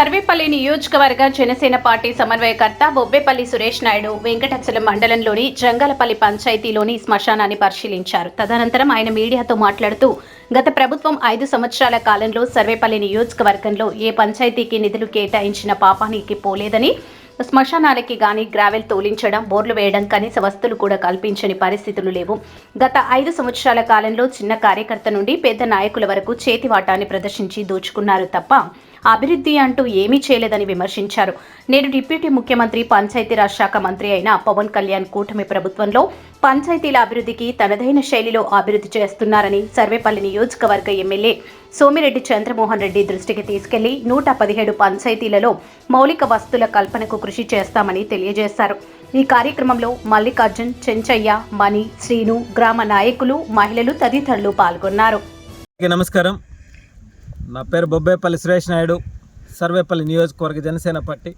సర్వేపల్లి నియోజకవర్గ జనసేన పార్టీ సమన్వయకర్త బొబ్బేపల్లి సురేష్ నాయుడు వెంకటాచలం మండలంలోని జంగలపల్లి పంచాయతీలోని శ్మశానాన్ని పరిశీలించారు. తదనంతరం ఆయన మీడియాతో మాట్లాడుతూ గత ప్రభుత్వం ఐదు సంవత్సరాల కాలంలో సర్వేపల్లి నియోజకవర్గంలో ఏ పంచాయతీకి నిధులు కేటాయించిన పాపానికి పోలేదని శ్మశానాలకి గాని గ్రావెల్ తోలించడం బోర్లు వేయడం కనీస వస్తువులు కూడా కల్పించని పరిస్థితులు లేవు. గత ఐదు సంవత్సరాల కాలంలో చిన్న కార్యకర్త నుండి పెద్ద నాయకుల వరకు చేతివాటాన్ని ప్రదర్శించి దోచుకున్నారు తప్ప అభివృద్ధి అంటూ ఏమీ చేయలేదని విమర్శించారు. నేడు డిప్యూటీ ముఖ్యమంత్రి పంచాయతీరాజ్ శాఖ మంత్రి అయిన పవన్ కళ్యాణ్ కూటమి ప్రభుత్వంలో పంచాయతీల అభివృద్ధికి తనదైన శైలిలో అభివృద్ధి చేస్తున్నారని సర్వేపల్లి నియోజకవర్గ ఎమ్మెల్యే సోమిరెడ్డి చంద్రమోహన్ రెడ్డి దృష్టికి తీసుకెళ్ళి నూట పదిహేడు పంచాయతీలలో మౌలిక వస్తుల కల్పనకు కృషి చేస్తామని తెలియజేశారు. ఈ కార్యక్రమంలో మల్లికార్జున్ చెంచయ్య మణి శ్రీను గ్రామ నాయకులు మహిళలు తదితరులు పాల్గొన్నారు. నమస్కారం. నా పేరు బొబ్బేపల్లి సురేష్ నాయుడు సర్వేపల్లి నియోజకవర్గ జనసేన పార్టీ.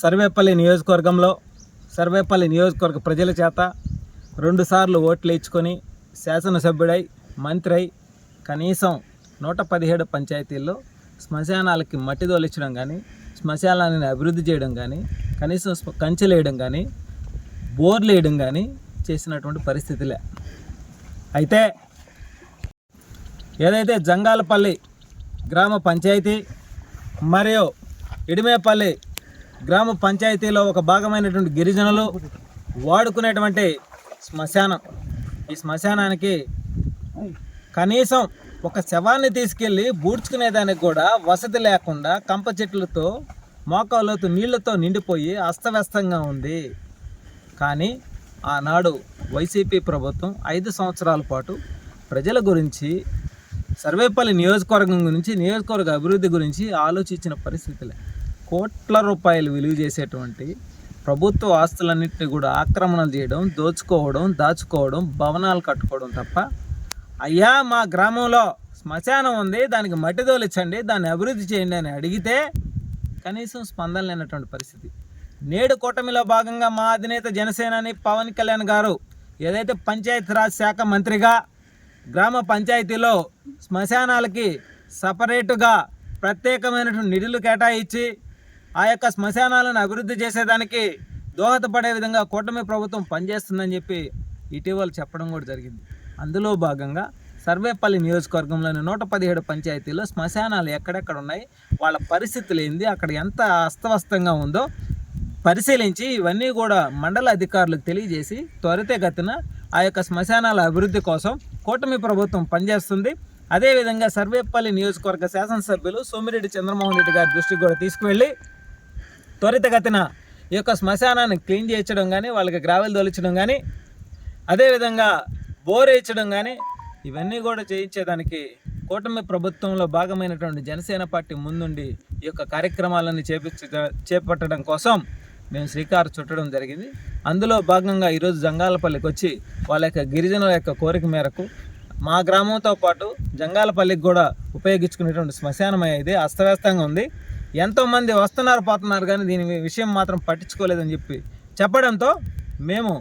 సర్వేపల్లి నియోజకవర్గంలో సర్వేపల్లి నియోజకవర్గ ప్రజల చేత రెండుసార్లు ఓట్లు ఇచ్చుకొని శాసనసభ్యుడై మంత్రి అయి కనీసం నూట పదిహేడు పంచాయతీల్లో శ్మశానాలకి మట్టి తోలించడం కానీ శ్మశానాన్ని అభివృద్ధి చేయడం కానీ కనీసం కంచెలు వేయడం కానీ బోర్లు వేయడం కానీ చేసినటువంటి పరిస్థితులే. అయితే ఏదైతే జంగాలపల్లి గ్రామ పంచాయతీ మరియు ఇడిమేపల్లి గ్రామ పంచాయతీలో ఒక భాగమైనటువంటి గిరిజనులు వాడుకునేటువంటి శ్మశానం. ఈ శ్మశానానికి కనీసం ఒక శవాన్ని తీసుకెళ్ళి బూడ్చుకునేదానికి కూడా వసతి లేకుండా కంప చెట్లతో మోకాళ్ళతో నీళ్ళతో నిండిపోయి అస్తవ్యస్తంగా ఉంది. కానీ ఆనాడు వైసీపీ ప్రభుత్వం ఐదు సంవత్సరాల పాటు ప్రజల గురించి సర్వేపల్లి నియోజకవర్గం గురించి నియోజకవర్గ అభివృద్ధి గురించి ఆలోచించిన పరిస్థితులే. కోట్ల రూపాయలు విలువ చేసేటువంటి ప్రభుత్వ ఆస్తులన్నింటినీ కూడా ఆక్రమణలు చేయడం దోచుకోవడం దాచుకోవడం భవనాలు కట్టుకోవడం తప్ప అయ్యా మా గ్రామంలో శ్మశానం ఉంది దానికి మట్టి తోలిచ్చండి దాన్ని అభివృద్ధి చేయండి అని అడిగితే కనీసం స్పందన లేనటువంటి పరిస్థితి. నేడు కూటమిలో భాగంగా మా అధినేత జనసేనాని పవన్ కళ్యాణ్ గారు ఏదైతే పంచాయతీరాజ్ శాఖ మంత్రిగా గ్రామ పంచాయతీలో శ్మశానాలకి సపరేటుగా ప్రత్యేకమైనటువంటి నిధులు కేటాయించి ఆ యొక్క శ్మశానాలను అభివృద్ధి చేసేదానికి దోహదపడే విధంగా కూటమి ప్రభుత్వం పనిచేస్తుందని చెప్పి ఇటీవల చెప్పడం కూడా జరిగింది. అందులో భాగంగా సర్వేపల్లి నియోజకవర్గంలోని నూట పదిహేడు పంచాయతీలో శ్మశానాలు ఎక్కడెక్కడ ఉన్నాయి వాళ్ళ పరిస్థితులు ఏంది అక్కడ ఎంత అస్తవ్యస్తంగా ఉందో పరిశీలించి ఇవన్నీ కూడా మండల అధికారులకు తెలియజేసి త్వరితగతిన ఆ యొక్క శ్మశానాల అభివృద్ధి కోసం కూటమి ప్రభుత్వం పనిచేస్తుంది. అదేవిధంగా సర్వేపల్లి నియోజకవర్గ శాసనసభ్యులు సోమిరెడ్డి చంద్రమోహన్ రెడ్డి గారి దృష్టికి కూడా తీసుకువెళ్ళి త్వరితగతిన ఈ యొక్క శ్మశానాన్ని క్లీన్ చేయించడం కానీ వాళ్ళకి గ్రావెల్ తొలిచడం కానీ అదేవిధంగా బోర్ వేయించడం కానీ ఇవన్నీ కూడా చేయించేదానికి కూటమి ప్రభుత్వంలో భాగమైనటువంటి జనసేన పార్టీ ముందుండి ఈ యొక్క కార్యక్రమాలన్నీ చేపించ చేపట్టడం కోసం మేము శ్రీకారు చుట్టడం జరిగింది. అందులో భాగంగా ఈరోజు జంగాలపల్లికి వచ్చి వాళ్ళ యొక్క గిరిజనుల యొక్క కోరిక మేరకు మా గ్రామంతో పాటు జంగాలపల్లికి కూడా ఉపయోగించుకునేటువంటి శ్మశానం ఇది అస్తవ్యస్తంగా ఉంది. ఎంతోమంది వస్తున్నారు పోతున్నారు కానీ దీని విషయం మాత్రం పట్టించుకోలేదని చెప్పి చెప్పడంతో మేము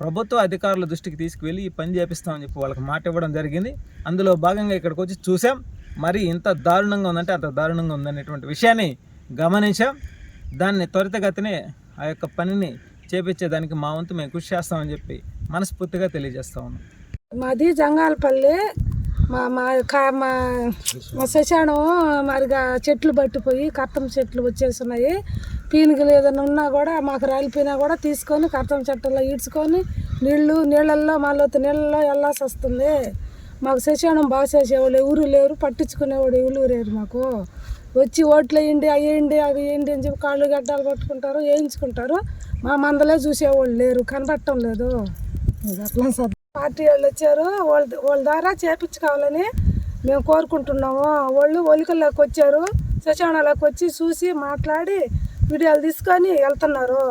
ప్రభుత్వ అధికారుల దృష్టికి తీసుకువెళ్ళి ఈ పని చేపిస్తామని చెప్పి వాళ్ళకి మాట ఇవ్వడం జరిగింది. అందులో భాగంగా ఇక్కడికి వచ్చి చూసాం. మరి ఇంత దారుణంగా ఉందంటే అంత దారుణంగా ఉందనేటువంటి విషయాన్ని గమనించాం. దాన్ని త్వరితగతినే ఆ యొక్క పనిని చేపించేదానికి మా వంతు మేము కృషి చేస్తామని చెప్పి మనస్ఫూర్తిగా తెలియజేస్తా ఉన్నాం. మాది జంగాలపల్లి. మా మా కా- మా మా శశానం మరిగా చెట్లు పట్టిపోయి కర్తం చెట్లు వచ్చేస్తున్నాయి పీనుగులు ఏదైనా ఉన్నా కూడా మాకు రాలిపోయినా కూడా తీసుకొని కర్తం చెట్టులో ఈడ్చుకొని నీళ్ళు నీళ్ళల్లో మళ్ళీ నీళ్ళల్లో వెళ్ళాల్సి వస్తుంది. మాకు శశానం బాగా చేసేవాళ్ళు ఎవరు లేరు పట్టించుకునేవాడు ఎవరు లేరు మాకు. వచ్చి ఓట్లు వేయండి అవి వేయండి అవి వేయండి అని చెప్పి కాళ్ళు గడ్డాలు పట్టుకుంటారు వేయించుకుంటారు. మా మందలే చూసేవాళ్ళు లేరు కనబడటం లేదు. పార్టీ వాళ్ళు వచ్చారు. వాళ్ళ వాళ్ళ ద్వారా చేపించుకోవాలని మేము కోరుకుంటున్నాము. వాళ్ళు ఒలికల్లోకి వచ్చారు. శశానాలకు వచ్చి చూసి మాట్లాడి వీడియోలు తీసుకొని వెళ్తున్నారు.